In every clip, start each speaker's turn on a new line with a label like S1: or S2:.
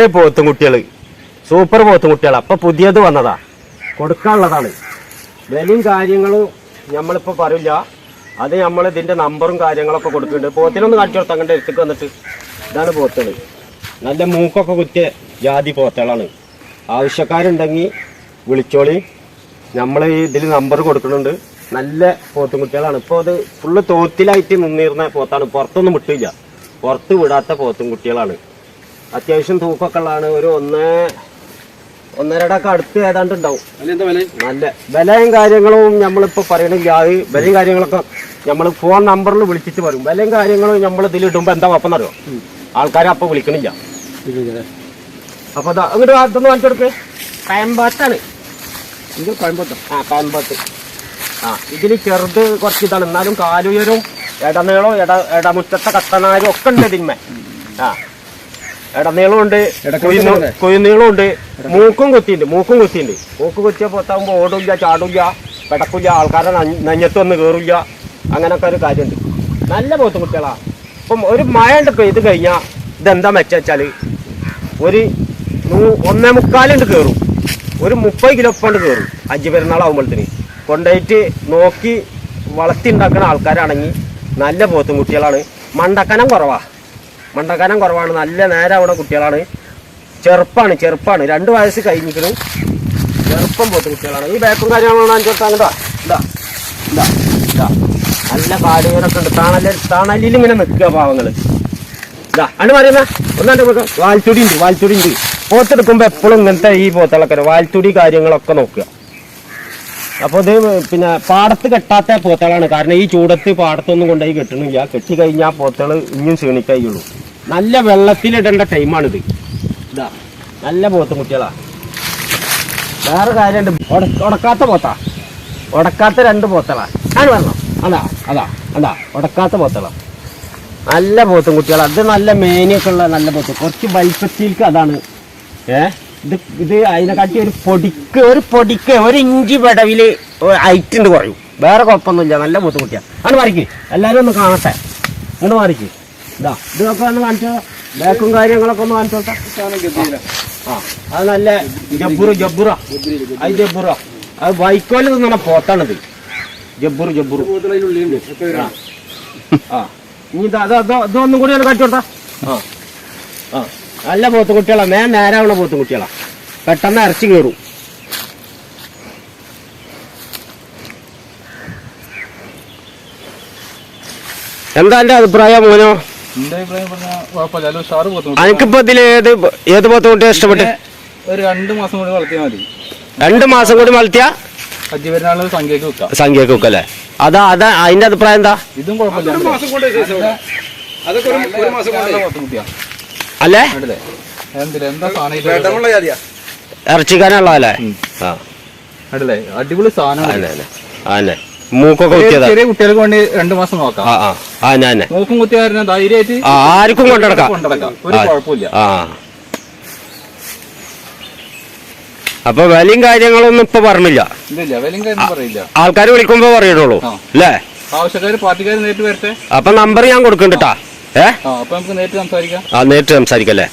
S1: രണ്ട് പോത്തും കുട്ടികൾ സൂപ്പർ പോത്തും കുട്ടികൾ അപ്പൊ പുതിയത് വന്നതാ. കൊടുക്കാനുള്ളതാണ്. വിലയും കാര്യങ്ങളും നമ്മളിപ്പോൾ പറയില്ല. അത് നമ്മൾ ഇതിന്റെ നമ്പറും കാര്യങ്ങളൊക്കെ കൊടുക്കുന്നുണ്ട്. പോത്തിനൊന്ന് കാണിച്ചു കൊടുത്താൽ അങ്ങോട്ട് എടുത്തേക്ക് വന്നിട്ട്. ഇതാണ് പോത്തുകൾ നല്ല മൂക്കൊക്കെ കുത്തിയ ജാതി പോത്തുകളാണ്. ആവശ്യക്കാരുണ്ടെങ്കിൽ വിളിച്ചോളി. നമ്മൾ ഇതിൽ നമ്പർ കൊടുക്കുന്നുണ്ട്. നല്ല പോത്തും കുട്ടികളാണ്. ഇപ്പോൾ അത് ഫുള്ള് തോത്തിലായിട്ട് നിന്നിരുന്ന പോത്താണ്. പുറത്തൊന്നും വിട്ടില്ല. പുറത്ത് വിടാത്ത പോത്തും കുട്ടികളാണ്. അത്യാവശ്യം തൂക്കൊക്കെ ഉള്ളതാണ് ഒരു ഒന്ന് ഒന്നരയുടെ ഒക്കെ അടുത്ത് ഏതാണ്ട് ഉണ്ടാവും നല്ല വിലയും കാര്യങ്ങളും നമ്മളിപ്പോൾ പറയണില്ല. അത് വിലയും കാര്യങ്ങളൊക്കെ നമ്മൾ ഫോൺ നമ്പറിൽ വിളിച്ചിട്ട് പറയും. വിലയും കാര്യങ്ങളും നമ്മൾ ഇതിൽ ഇതിലിടുമ്പോൾ എന്താ അപ്പം അറിയോ ആൾക്കാരെ അപ്പൊ വിളിക്കണില്ല അപ്പോൾ അങ്ങോട്ട് അതൊന്ന് വാങ്ങിച്ചെടുക്ക് പയമ്പാത്താണ്
S2: ഇത്
S1: ആ പയമ്പാത്ത് ആ ഇതിൽ ചെറുത് കുറച്ച് ഇതാണ്. എന്നാലും കാലുയരും ഇടനീളവും ഇട ഇടമുറ്റത്തെ കത്തനാരും ഒക്കെ ഉണ്ട് ഇതിന്മേ ആ ഇടനീളം ഉണ്ട്
S2: ഇടക്കവിട്ട് അല്ലേ?
S1: കുയുനീളം ഉണ്ട് മൂക്കും കുത്തിയുണ്ട് മൂക്കും കുത്തിയുണ്ട്. മൂക്ക് കുത്തിയ പൊത്താകുമ്പോൾ ഓടില്ല ചാടില്ല പെടക്കില്ല ആൾക്കാരെ നഞ്ഞത്ത് വന്ന് കയറില്ല അങ്ങനൊക്കെ ഒരു കാര്യമുണ്ട് നല്ല പോത്ത് കുട്ടികളാ. അപ്പം ഒരു മഴ ഉണ്ട് പെയ്ത് കഴിഞ്ഞാൽ ഇതെന്താ മെച്ച വെച്ചാൽ ഒരു നൂ- ഒന്നേ മുക്കാലുണ്ട് കയറും ഒരു മുപ്പത് കിലോ കൊണ്ട് കയറും അഞ്ച് പെരുന്നാളാകുമ്പോഴത്തേന് കൊണ്ടുപോയിട്ട് നോക്കി വളർത്തി ഉണ്ടാക്കുന്ന ആൾക്കാരാണെങ്കിൽ നല്ല പോത്തും കുട്ടികളാണ്. മണ്ടക്കനം കുറവാ. മണ്ടക്കനം കുറവാണ്. നല്ല നേരെ അവിടെ കുട്ടികളാണ്. ചെറുപ്പാണ് ചെറുപ്പാണ്. രണ്ട് വയസ്സ് കഴിഞ്ഞിട്ട് ചെറുപ്പം പോത്ത് കുട്ടികളാണ്. ഈ ബാക്കും കാര്യങ്ങളാണ് അഞ്ചോട്ട് അങ്ങോട്ടാ ഇതാ ഇതാ ഇതാ. നല്ല കാടുകളൊക്കെ ഉണ്ട്. തണൽ തണലിൽ ഇങ്ങനെ നിൽക്കുക പാവങ്ങൾ. ഇതാ അണ്ട് പറയുന്ന ഒന്നാണ്ട് നോക്കാം വാൽച്ചുടി ഉണ്ട് വാൽച്ചുടി ഉണ്ട്. പോത്തെടുക്കുമ്പോൾ എപ്പോഴും ഇങ്ങനത്തെ ഈ പോത്തുകളൊക്കെ വാൽച്ചുടി കാര്യങ്ങളൊക്കെ നോക്കുക. അപ്പോൾ ഇത് പിന്നെ പാടത്ത് കെട്ടാത്ത പോത്തുകളാണ്. കാരണം ഈ ചൂടത്ത് പാടത്തൊന്നും കൊണ്ടുപോയി കെട്ടണില്ല. കെട്ടി കഴിഞ്ഞാൽ പോത്തുകൾ ഇനിയും ക്ഷീണിക്കുകയുള്ളൂ നല്ല വെള്ളത്തിലിടേണ്ട ടൈമാണിത് ഇതാ നല്ല പോത്തും കുട്ടികളാ. വേറെ കാര്യമുണ്ട് ഉട- ഉടക്കാത്ത പോത്താ. ഉടക്കാത്ത രണ്ട് പോത്തളാ ഞാൻ പറഞ്ഞു അതാ അതാ അതാ. ഉടക്കാത്ത പോത്തളാ നല്ല പോത്തും കുട്ടികളാ. അത് നല്ല മേനിയൊക്കെ ഉള്ള നല്ല പോത്ത്. കുറച്ച് വലിപ്പത്തിലേക്ക് അതാണ്. ഏ? ഇത് ഇത് അതിനെക്കാട്ടി ഒരു പൊടിക്ക് ഒരു പൊടിക്ക് ഒരു ഇഞ്ചി പടവിൽ ഹൈറ്റ് ഉണ്ട് കുറയും. വേറെ കുഴപ്പമൊന്നുമില്ല. നല്ല പോത്തും കുട്ടിയാണ് മാറിക്ക്. എല്ലാവരും ഒന്ന് കാണട്ടെ. ഇങ്ങോട്ട് മാറിക്ക്. ഇതാ ഇതൊക്കെ ഒന്ന് കാണിച്ചോ ബാക്കും കാര്യങ്ങളൊക്കെ ഒന്ന് കാണിച്ചോട്ടെ ആ അത് നല്ല ജബ്ബുറു ജബ്ബുറ. അത് ജബ്ബുറ. അത് വൈക്കോൽ തിന്നണ പോത്താണിത്. ജബ്ബുറു ജബ്ബുറു. ആ. ഇനി ഇത് അത് അത് ഇതൊന്നും കൂടി ഒന്ന് കാണിച്ചോട്ടാ ആ. ആ. നല്ല പോത്ത് കുട്ടികളാ. മേ നേരാവണ പോത്ത് കുട്ടികളാ. പെട്ടെന്ന് ഇറച്ചി കയറും. എന്താ എന്റെ അഭിപ്രായം മോനോ?
S2: എന്റെ അഭിപ്രായം പറഞ്ഞാൽ കുഴപ്പമില്ല അല്ല ഉഷാറ് പോത്തും
S1: എനിക്കിപ്പോ ഇതിൽ ഏത് ഏത് ഇഷ്ടപ്പെട്ട്?
S2: ഒരു രണ്ട് മാസം കൂടി വളർത്തിയാൽ മതി.
S1: രണ്ട് മാസം കൂടി വളർത്തിയ?
S2: അജ്ജി പെരുന്നാളിന് സംഖ്യക്ക് വെക്കാം.
S1: സംഖ്യക്ക് വെക്കല്ലേ അതാ അതാ അതിന്റെ അഭിപ്രായം എന്താ?
S2: ഇതും കുഴപ്പമില്ല.
S3: അതൊക്കെ ഒരു ഒരു മാസം കൊണ്ട്.
S1: അല്ലേ
S2: കണ്ടില്ലേ? എന്തില്ല എന്താ സാധനം ഇത്?
S3: വേട്ടമുള്ള ജാതിയാ.
S1: ഇറച്ചിക്കാനുള്ളതല്ലേ ആ.
S2: കണ്ടില്ലേ? അടിപൊളി സാധനം
S1: അല്ലേ അതെ. മൂക്കൊക്കെ കുത്തിയതാ.
S2: ചെറിയ കുട്ടികൾക്ക് വേണ്ടി രണ്ട് മാസം നോക്കാം.
S1: ആ ആ. ആ ഞാൻ
S2: മൂക്കും കുത്തിയായിരുന്നു ധൈര്യമായിട്ട്
S1: ആ, ആർക്കും
S2: കൊണ്ടടക്കാം. ഒരു
S1: ആ.
S2: കുഴപ്പമില്ല.
S1: ആ. അപ്പൊ വിലയും കാര്യങ്ങളൊന്നും ഇപ്പൊ പറഞ്ഞില്ല.
S2: ആൾക്കാര്
S1: ആൾക്കാർ വിളിക്കുമ്പോ പറയുള്ളൂ. അല്ലേ
S2: ആവശ്യക്കാർ പാർട്ടിക്കാർ നേരിട്ട് വരട്ടെ?
S1: അപ്പൊ നമ്പർ ഞാൻ കൊടുക്കണ്ടാ ഏ?
S2: നേരിട്ട് സംസാരിക്കാം.
S1: ആ നേരിട്ട് സംസാരിക്കല്ലേ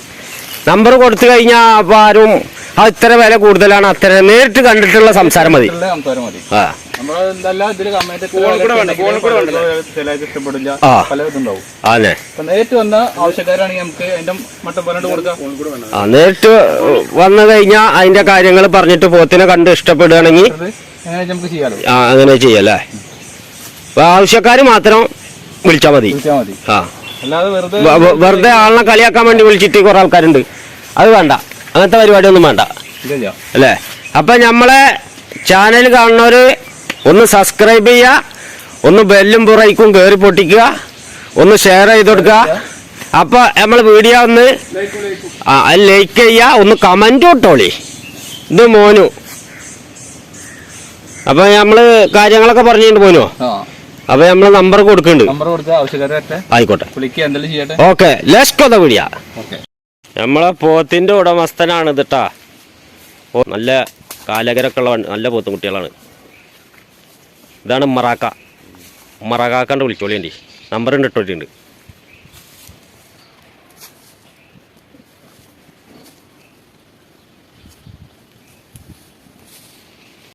S1: നമ്പർ കൊടുത്തു കഴിഞ്ഞാ അപ്പൊ ആരും ആ ഇത്ര വില കൂടുതലാണ് അത്ര നേരിട്ട് കണ്ടിട്ടുള്ള സംസാരം മതി.
S2: ഉള്ള സംസാരം മതി.
S1: ആ.
S2: ഇഷ്ടപ്പെടില്ല നേരിട്ട് വന്ന ആവശ്യക്കാരാണെങ്കിൽ നമുക്ക് അതിന്റെ മട്ടം പറഞ്ഞിട്ട് കൊടുക്കാം.
S1: ആ നേരിട്ട് വന്നു കഴിഞ്ഞാ അതിന്റെ കാര്യങ്ങൾ പറഞ്ഞിട്ട് പോത്തിനെ കണ്ട് ഇഷ്ടപ്പെടുകയാണെങ്കിൽ
S2: എങ്ങനെ നമുക്ക് ചെയ്യാലോ.
S1: ആ അങ്ങനെ ചെയ്യല്ലേ? അപ്പൊ ആവശ്യക്കാർ മാത്രം വിളിച്ചാൽ മതി. ആ.
S2: വെറുതെ
S1: ആളിനെ കളിയാക്കാൻ വേണ്ടി വിളിച്ചിട്ട് കുറെ ആൾക്കാരുണ്ട്. അത് വേണ്ട. അങ്ങനത്തെ പരിപാടിയൊന്നും വേണ്ട. അല്ലേ? അപ്പൊ നമ്മളെ ചാനൽ കാണുന്നവര് ഒന്ന് സബ്സ്ക്രൈബ് ചെയ്യുക ഒന്ന് ബെല്ലും പുറയിക്കും കയറി പൊട്ടിക്കുക ഒന്ന് ഷെയർ ചെയ്ത് കൊടുക്കുക. അപ്പൊ നമ്മൾ വീഡിയോ ഒന്ന് ലൈക്ക് ചെയ്യുക ഒന്ന് കമന്റ് ഇട്ടോളി. ഇത് മോനു. അപ്പൊ നമ്മൾ കാര്യങ്ങളൊക്കെ പറഞ്ഞിട്ട്
S2: മോനു.
S1: അപ്പൊ നമ്മൾ നമ്പർ കൊടുക്കുന്നുണ്ട്. ആയിക്കോട്ടെ. ഓക്കെ നമ്മളെ പോത്തിന്റെ ഉടമസ്ഥനാണ് ഇതിട്ടാ നല്ല കാലകരൊക്കെ ഉള്ള നല്ല പോത്തും കുട്ടികളാണ്. ഇതാണ് മറാക്ക. മറാക്കാക്കണ്ട് വിളിച്ചോളിയണ്ടി നമ്പർ ഉണ്ട് ഇട്ടിട്ടുണ്ട്